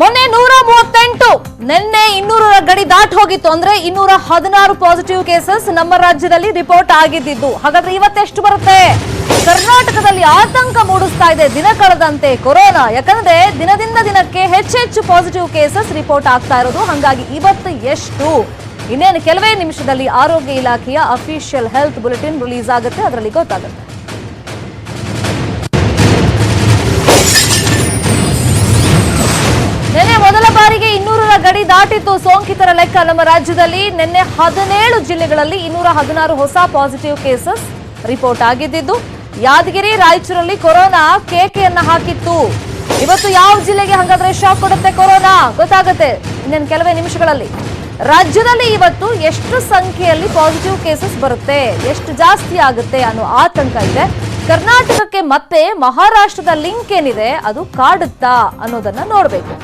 ಮೊನ್ನೆ ನೂರ ಮೂವತ್ತೆಂಟು, ನಿನ್ನೆ ಇನ್ನೂರ ಗಡಿ ದಾಟ್ ಹೋಗಿತ್ತು. ಅಂದ್ರೆ ಇನ್ನೂರ ಹದಿನಾರು ಪಾಸಿಟಿವ್ ಕೇಸಸ್ ನಮ್ಮ ರಾಜ್ಯದಲ್ಲಿ ರಿಪೋರ್ಟ್ ಆಗಿದ್ದು ಹಾಗಾದ್ರೆ ಇವತ್ತೆಷ್ಟು ಬರುತ್ತೆ? ಕರ್ನಾಟಕದಲ್ಲಿ ಆತಂಕ ಮೂಡಿಸ್ತಾ ಇದೆ ದಿನ ಕಳೆದಂತೆ ಕೊರೋನಾ. ಯಾಕಂದ್ರೆ ದಿನದಿಂದ ದಿನಕ್ಕೆ ಹೆಚ್ಚೆಚ್ಚು ಪಾಸಿಟಿವ್ ಕೇಸಸ್ ರಿಪೋರ್ಟ್ ಆಗ್ತಾ ಇರೋದು. ಹಾಗಾಗಿ ಇವತ್ತು ಎಷ್ಟು? ಇನ್ನೇನು, ಕೆಲವೇ ನಿಮಿಷದಲ್ಲಿ ಆರೋಗ್ಯ ಇಲಾಖೆಯ ಅಫಿಷಿಯಲ್ ಹೆಲ್ತ್ ಬುಲೆಟಿನ್ ರಿಲೀಸ್ ಆಗುತ್ತೆ. ಅದರಲ್ಲಿ ಗೊತ್ತಾಗುತ್ತೆ. ದಾಟಿತ್ತು ಸೋಂಕಿತರ ಲೆಕ್ಕ ನಮ್ಮ ರಾಜ್ಯದಲ್ಲಿ. ನಿನ್ನೆ ಹದಿನೇಳು ಜಿಲ್ಲೆಗಳಲ್ಲಿ ಇನ್ನೂರ ಹದಿನಾರು ಹೊಸ ಪಾಸಿಟಿವ್ ಕೇಸಸ್ ರಿಪೋರ್ಟ್ ಆಗಿದ್ದು ಯಾದಗಿರಿ, ರಾಯಚೂರಲ್ಲಿ ಕೊರೋನಾ ಕೇಕೆಯನ್ನ ಹಾಕಿತ್ತು. ಇವತ್ತು ಯಾವ ಜಿಲ್ಲೆಗೆ ಹಾಗಾದ್ರೆ ಶಾಕ್ ಕೊಡುತ್ತೆ ಕೊರೋನಾ? ಗೊತ್ತಾಗುತ್ತೆ. ಇನ್ನೇನು ಕೆಲವೇ ನಿಮಿಷಗಳಲ್ಲಿ. ರಾಜ್ಯದಲ್ಲಿ ಇವತ್ತು ಎಷ್ಟು ಸಂಖ್ಯೆಯಲ್ಲಿ ಪಾಸಿಟಿವ್ ಕೇಸಸ್ ಬರುತ್ತೆ? ಎಷ್ಟು ಜಾಸ್ತಿ ಆಗುತ್ತೆ ಅನ್ನೋ ಆತಂಕ ಇದೆ. ಕರ್ನಾಟಕಕ್ಕೆ ಮತ್ತೆ ಮಹಾರಾಷ್ಟ್ರದ ಲಿಂಕ್ ಏನಿದೆ? ಅದು ಕಾಡುತ್ತಾ ಅನ್ನೋದನ್ನ ನೋಡಬೇಕು.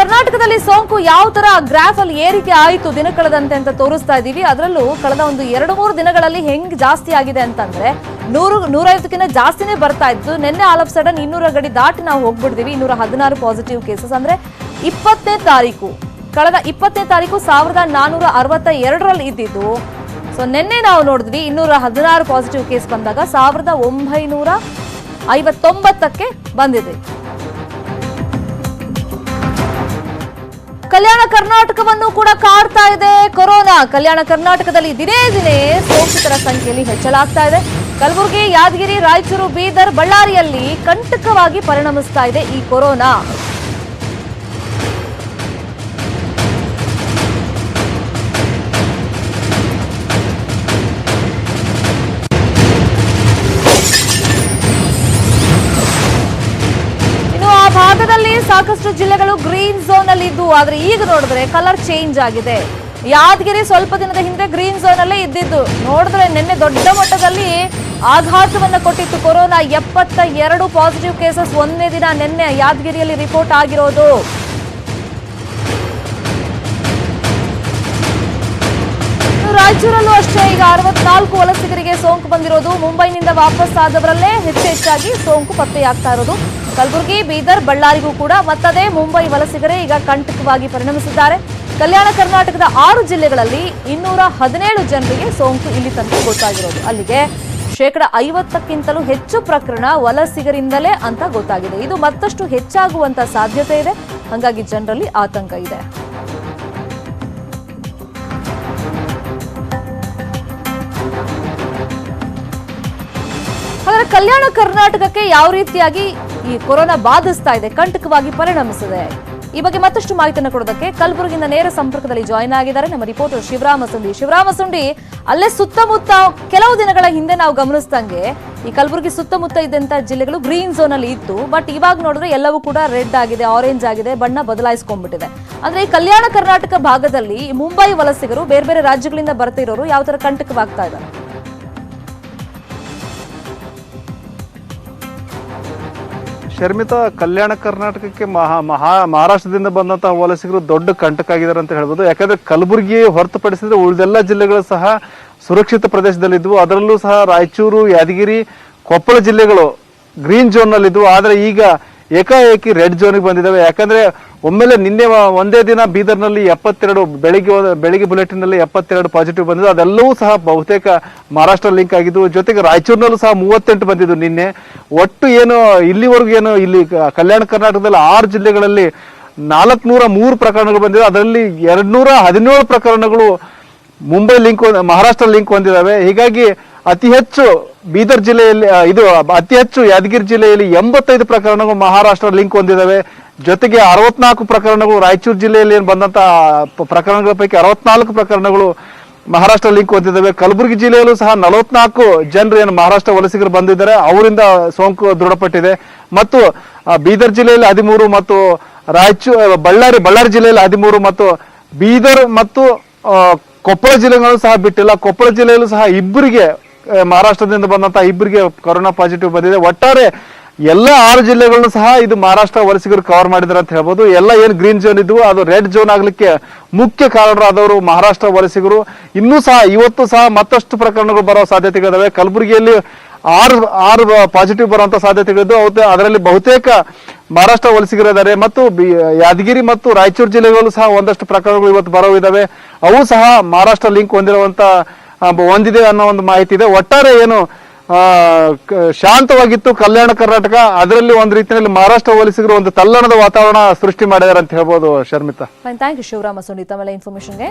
ಕರ್ನಾಟಕದಲ್ಲಿ ಸೋಂಕು ಯಾವ ತರ ಗ್ರಾಫ್ ಅಲ್ಲಿ ಏರಿಕೆ ಆಯಿತು ದಿನ ಕಳೆದಂತೆ ಅಂತ ತೋರಿಸ್ತಾ ಇದ್ದೀವಿ ಅದರಲ್ಲೂ ಕಳೆದ ಒಂದು ಎರಡು ಮೂರು ದಿನಗಳಲ್ಲಿ ಹೆಂಗ್ ಜಾಸ್ತಿ ಆಗಿದೆ ಅಂತಂದ್ರೆ ನೂರು, ನೂರೈವತ್ತಕ್ಕಿಂತ ಜಾಸ್ತಿನೇ ಬರ್ತಾ ಇತ್ತು. ನಿನ್ನೆ ಆಲ್ ಆಫ್ ಸಡನ್ ಇನ್ನೂರ ಗಡಿ ದಾಟಿ ನಾವು ಹೋಗ್ಬಿಡ್ತೀವಿ ಇನ್ನೂರ ಹದಿನಾರು ಪಾಸಿಟಿವ್ ಕೇಸಸ್ ಅಂದ್ರೆ ಇಪ್ಪತ್ತನೇ ತಾರೀಕು, ಕಳೆದ ಇಪ್ಪತ್ತನೇ ತಾರೀಕು ಸಾವಿರದ ನಾನೂರ ಅರವತ್ತ ಎರಡರಲ್ಲಿ ಇದ್ದಿದ್ದು. ಸೊ ನಿನ್ನೆ ನಾವು ನೋಡಿದ್ವಿ ಇನ್ನೂರ ಹದಿನಾರು ಪಾಸಿಟಿವ್ ಕೇಸ್ ಬಂದಾಗ ಸಾವಿರದ ಒಂಬೈನೂರ ಐವತ್ತೊಂಬತ್ತಕ್ಕೆ ಬಂದಿದೆ. ಕಲ್ಯಾಣ ಕರ್ನಾಟಕವನ್ನು ಕೂಡ ಕಾಡ್ತಾ ಇದೆ ಕೊರೋನಾ. ಕಲ್ಯಾಣ ಕರ್ನಾಟಕದಲ್ಲಿ ದಿನೇ ದಿನೇ ಸೋಂಕಿತರ ಸಂಖ್ಯೆಯಲ್ಲಿ ಹೆಚ್ಚಳಾಗ್ತಾ ಇದೆ. ಕಲಬುರಗಿ, ಯಾದಗಿರಿ, ರಾಯಚೂರು, ಬೀದರ್, ಬಳ್ಳಾರಿಯಲ್ಲಿ ಕಂಟಕವಾಗಿ ಪರಿಣಮಿಸ್ತಾ ಇದೆ ಈ ಕೊರೋನಾ. ಸಾಕಷ್ಟು ಜಿಲ್ಲೆಗಳು ಗ್ರೀನ್ ಝೋನ್ ಅಲ್ಲಿ ಇದ್ದು, ಆದ್ರೆ ಈಗ ನೋಡಿದ್ರೆ ಕಲರ್ ಚೇಂಜ್ ಆಗಿದೆ. ಯಾದಗಿರಿ ಸ್ವಲ್ಪ ದಿನದ ಹಿಂದೆ ಗ್ರೀನ್ ಝೋನ್ ಅಲ್ಲೇ ಇದ್ದಿದ್ದು. ನೋಡಿದ್ರೆ ನಿನ್ನೆ ದೊಡ್ಡ ಮಟ್ಟದಲ್ಲಿ ಆಘಾತವನ್ನ ಕೊಟ್ಟಿತ್ತು ಕೊರೋನಾ. ಎಪ್ಪತ್ತ ಎರಡು ಪಾಸಿಟಿವ್ ಕೇಸಸ್ ಒಂದೇ ದಿನ ನಿನ್ನೆ ಯಾದಗಿರಿಯಲ್ಲಿ ರಿಪೋರ್ಟ್ ಆಗಿರೋದು. ರಾಯಚೂರಲ್ಲೂ ಅಷ್ಟೇ, ಈಗ ಅರವತ್ನಾಲ್ಕು ವಲಸಿಗರಿಗೆ ಸೋಂಕು ಬಂದಿರೋದು. ಮುಂಬೈನಿಂದ ವಾಪಸ್ ಆದವರಲ್ಲೇ ಹೆಚ್ಚು ಹೆಚ್ಚಾಗಿ ಸೋಂಕು ಪತ್ತೆಯಾಗ್ತಾ ಇರೋದು. ಕಲಬುರಗಿ, ಬೀದರ್, ಬಳ್ಳಾರಿಗೂ ಕೂಡ ಮತ್ತದೇ ಮುಂಬೈ ವಲಸಿಗರೇ ಈಗ ಕಂಟಕವಾಗಿ ಪರಿಣಮಿಸಿದ್ದಾರೆ. ಕಲ್ಯಾಣ ಕರ್ನಾಟಕದ ಆರು ಜಿಲ್ಲೆಗಳಲ್ಲಿ ಇನ್ನೂರ ಹದಿನೇಳು ಜನರಿಗೆ ಸೋಂಕು ಇಲ್ಲಿ ತನಕ ಗೊತ್ತಾಗಿರೋದು. ಅಲ್ಲಿಗೆ ಶೇಕಡ ಐವತ್ತಕ್ಕಿಂತಲೂ ಹೆಚ್ಚು ಪ್ರಕರಣ ವಲಸಿಗರಿಂದಲೇ ಅಂತ ಗೊತ್ತಾಗಿದೆ. ಇದು ಮತ್ತಷ್ಟು ಹೆಚ್ಚಾಗುವಂತ ಸಾಧ್ಯತೆ ಇದೆ. ಹಾಗಾಗಿ ಜನರಲ್ಲಿ ಆತಂಕ ಇದೆ. ಕಲ್ಯಾಣ ಕರ್ನಾಟಕಕ್ಕೆ ಯಾವ ರೀತಿಯಾಗಿ ಈ ಕೊರೋನಾ ಬಾಧಿಸ್ತಾ ಇದೆ, ಕಂಟಕವಾಗಿ ಪರಿಣಮಿಸಿದೆ. ಈ ಬಗ್ಗೆ ಮತ್ತಷ್ಟು ಮಾಹಿತಿಯನ್ನು ಕೊಡೋದಕ್ಕೆ ಕಲಬುರಗಿಯಿಂದ ನೇರ ಸಂಪರ್ಕದಲ್ಲಿ ಜಾಯಿನ್ ಆಗಿದ್ದಾರೆ. ನಮ್ಮ ರಿಪೋರ್ಟರ್ ಶಿವರಾಮ ಸುಂಡಿ. ಶಿವರಾಮ ಸುಂಡಿ, ಅಲ್ಲೇ ಸುತ್ತಮುತ್ತ ಕೆಲವು ದಿನಗಳ ಹಿಂದೆ ನಾವು ಗಮನಿಸ್ದಂಗೆ ಈ ಕಲಬುರಗಿ ಸುತ್ತಮುತ್ತ ಇದ್ದಂತ ಜಿಲ್ಲೆಗಳು ಗ್ರೀನ್ ಝೋನ್ ಅಲ್ಲಿ ಇತ್ತು ಬಟ್ ಇವಾಗ ನೋಡಿದ್ರೆ ಎಲ್ಲವೂ ಕೂಡ ರೆಡ್ ಆಗಿದೆ, ಆರೆಂಜ್ ಆಗಿದೆ, ಬಣ್ಣ ಬದಲಾಯಿಸ್ಕೊಂಡ್ಬಿಟ್ಟಿದೆ. ಅಂದ್ರೆ ಈ ಕಲ್ಯಾಣ ಕರ್ನಾಟಕ ಭಾಗದಲ್ಲಿ ಮುಂಬೈ ವಲಸಿಗರು ಬೇರೆ ಬೇರೆ ರಾಜ್ಯಗಳಿಂದ ಬರ್ತಿರೋರು ಯಾವ ತರ ಕಂಟಕವಾಗ್ತಾ ಇದ್ದಾರೆ? ಶರ್ಮಿತಾ ಕಲ್ಯಾಣ ಕರ್ನಾಟಕಕ್ಕೆ ಮಹಾ ಮಹಾ ಮಹಾರಾಷ್ಟ್ರದಿಂದ ಬಂದಂತಹ ವಲಸಿಗರು ದೊಡ್ಡ ಕಂಟಕ ಆಗಿದ್ದಾರೆ ಅಂತ ಹೇಳ್ಬೋದು. ಯಾಕಂದ್ರೆ ಕಲಬುರಗಿ ಹೊರತುಪಡಿಸಿದ್ರೆ ಉಳಿದೆಲ್ಲ ಜಿಲ್ಲೆಗಳು ಸಹ ಸುರಕ್ಷಿತ ಪ್ರದೇಶದಲ್ಲಿದ್ವು. ಅದರಲ್ಲೂ ಸಹ ರಾಯಚೂರು, ಯಾದಗಿರಿ, ಕೊಪ್ಪಳ ಜಿಲ್ಲೆಗಳು ಗ್ರೀನ್ ಝೋನ್ ನಲ್ಲಿದ್ವು. ಆದ್ರೆ ಈಗ ಏಕಾಏಕಿ ರೆಡ್ ಝೋನ್ಗೆ ಬಂದಿದ್ದಾವೆ. ಯಾಕಂದ್ರೆ ಒಮ್ಮೆಲೆ ನಿನ್ನೆ ಒಂದೇ ದಿನ ಬೀದರ್ನಲ್ಲಿ ಎಪ್ಪತ್ತೆರಡು ಬೆಳಿಗ್ಗೆ ಬೆಳಿಗ್ಗೆ ಬುಲೆಟಿನ್ನಲ್ಲಿ ಎಪ್ಪತ್ತೆರಡು ಪಾಸಿಟಿವ್ ಬಂದಿದ್ದು. ಅದೆಲ್ಲವೂ ಸಹ ಬಹುತೇಕ ಮಹಾರಾಷ್ಟ್ರ ಲಿಂಕ್ ಆಗಿದ್ದು, ಜೊತೆಗೆ ರಾಯಚೂರಿನಲ್ಲೂ ಸಹ ಮೂವತ್ತೆಂಟು ಬಂದಿದ್ದು ನಿನ್ನೆ. ಒಟ್ಟು ಏನು ಇಲ್ಲಿವರೆಗೂ ಏನು ಇಲ್ಲಿ ಕಲ್ಯಾಣ ಕರ್ನಾಟಕದಲ್ಲಿ ಆರು ಜಿಲ್ಲೆಗಳಲ್ಲಿ ನಾಲ್ಕುನೂರ ಮೂರು ಪ್ರಕರಣಗಳು ಬಂದಿದೆ ಅದರಲ್ಲಿ ಎರಡ್ನೂರ ಹದಿನೇಳು ಪ್ರಕರಣಗಳು ಮುಂಬೈ ಲಿಂಕ್ ಮಹಾರಾಷ್ಟ್ರ ಲಿಂಕ್ ಹೊಂದಿದ್ದಾವೆ ಹೀಗಾಗಿ ಅತಿ ಹೆಚ್ಚು ಬೀದರ್ ಜಿಲ್ಲೆಯಲ್ಲಿ ಇದು, ಅತಿ ಹೆಚ್ಚು ಯಾದಗಿರಿ ಜಿಲ್ಲೆಯಲ್ಲಿ ಎಂಬತ್ತೈದು ಪ್ರಕರಣಗಳು ಮಹಾರಾಷ್ಟ್ರ ಲಿಂಕ್ ಹೊಂದಿದ್ದಾವೆ ಜೊತೆಗೆ ಅರವತ್ನಾಲ್ಕು ಪ್ರಕರಣಗಳು ರಾಯಚೂರು ಜಿಲ್ಲೆಯಲ್ಲಿ ಏನು ಬಂದಂತ ಪ- ಪ್ರಕರಣಗಳ ಪೈಕಿ ಅರವತ್ನಾಲ್ಕು ಪ್ರಕರಣಗಳು ಮಹಾರಾಷ್ಟ್ರ ಲಿಂಕ್ ಹೊಂದಿದ್ದಾವೆ ಕಲಬುರಗಿ ಜಿಲ್ಲೆಯಲ್ಲೂ ಸಹ ನಲವತ್ನಾಲ್ಕು ಜನರು ಏನು ಮಹಾರಾಷ್ಟ್ರ ವಲಸಿಗರು ಬಂದಿದ್ದಾರೆ. ಅವರಿಂದ ಸೋಂಕು ದೃಢಪಟ್ಟಿದೆ. ಮತ್ತು ಬೀದರ್ ಜಿಲ್ಲೆಯಲ್ಲಿ ಹದಿಮೂರು ಮತ್ತು ರಾಯಚೂರು ಬಳ್ಳಾರಿ ಬಳ್ಳಾರಿ ಜಿಲ್ಲೆಯಲ್ಲಿ ಹದಿಮೂರು ಮತ್ತು ಬೀದರ್ ಮತ್ತು ಕೊಪ್ಪಳ ಜಿಲ್ಲೆಗಳು ಸಹ ಬಿಟ್ಟಿಲ್ಲ. ಕೊಪ್ಪಳ ಜಿಲ್ಲೆಯಲ್ಲೂ ಸಹ ಇಬ್ಬರಿಗೆ ಮಹಾರಾಷ್ಟ್ರದಿಂದ ಬಂದಂತ ಇಬ್ಬರಿಗೆ ಕೊರೋನಾ ಪಾಸಿಟಿವ್ ಬಂದಿದೆ. ಒಟ್ಟಾರೆ ಎಲ್ಲ ಆರು ಜಿಲ್ಲೆಗಳನ್ನು ಸಹ ಇದು ಮಹಾರಾಷ್ಟ್ರ ವಲಸಿಗರು ಕವರ್ ಮಾಡಿದ್ದಾರೆ ಅಂತ ಹೇಳ್ಬೋದು. ಎಲ್ಲ ಏನು ಗ್ರೀನ್ ಝೋನ್ ಇದ್ವು, ಅದು ರೆಡ್ ಝೋನ್ ಆಗಲಿಕ್ಕೆ ಮುಖ್ಯ ಕಾರಣರಾದವರು ಮಹಾರಾಷ್ಟ್ರ ವಲಸಿಗರು. ಇನ್ನೂ ಸಹ ಇವತ್ತು ಸಹ ಮತ್ತಷ್ಟು ಪ್ರಕರಣಗಳು ಬರೋ ಸಾಧ್ಯತೆಗಳಿದಾವೆ. ಕಲಬುರಗಿಯಲ್ಲಿ ಆರು ಆರು ಪಾಸಿಟಿವ್ ಬರುವಂತ ಸಾಧ್ಯತೆಗಳಿದ್ದು ಅದರಲ್ಲಿ ಬಹುತೇಕ ಮಹಾರಾಷ್ಟ್ರ ವಲಸಿಗರಿದ್ದಾರೆ ಮತ್ತು ಯಾದಗಿರಿ ಮತ್ತು ರಾಯಚೂರು ಜಿಲ್ಲೆಗಳಲ್ಲೂ ಸಹ ಒಂದಷ್ಟು ಪ್ರಕರಣಗಳು ಇವತ್ತು ಬರೋ ಇದಾವೆ. ಅವು ಸಹ ಮಹಾರಾಷ್ಟ್ರ ಲಿಂಕ್ ಹೊಂದಿರುವಂತ ಹೊಂದಿದೆ ಅನ್ನೋ ಒಂದು ಮಾಹಿತಿ ಇದೆ. ಒಟ್ಟಾರೆ ಏನು ಶಾಂತವಾಗಿತ್ತು ಕಲ್ಯಾಣ ಕರ್ನಾಟಕ. ಅದರಲ್ಲಿ ಒಂದು ರೀತಿಯಲ್ಲಿ ಮಹಾರಾಷ್ಟ್ರ ವಲಸಿಗರು ಒಂದು ತಲ್ಲಣದ ವಾತಾವರಣ ಸೃಷ್ಟಿ ಮಾಡಿದ್ದಾರೆ ಅಂತ ಹೇಳ್ಬೋದು ಶರ್ಮಿತಾ. ಥ್ಯಾಂಕ್ ಶಿವರಾಮ ತಮ್ಮೆಲ್ಲ ಇನ್ಫಾರ್ಮೇಶನ್ಗೆ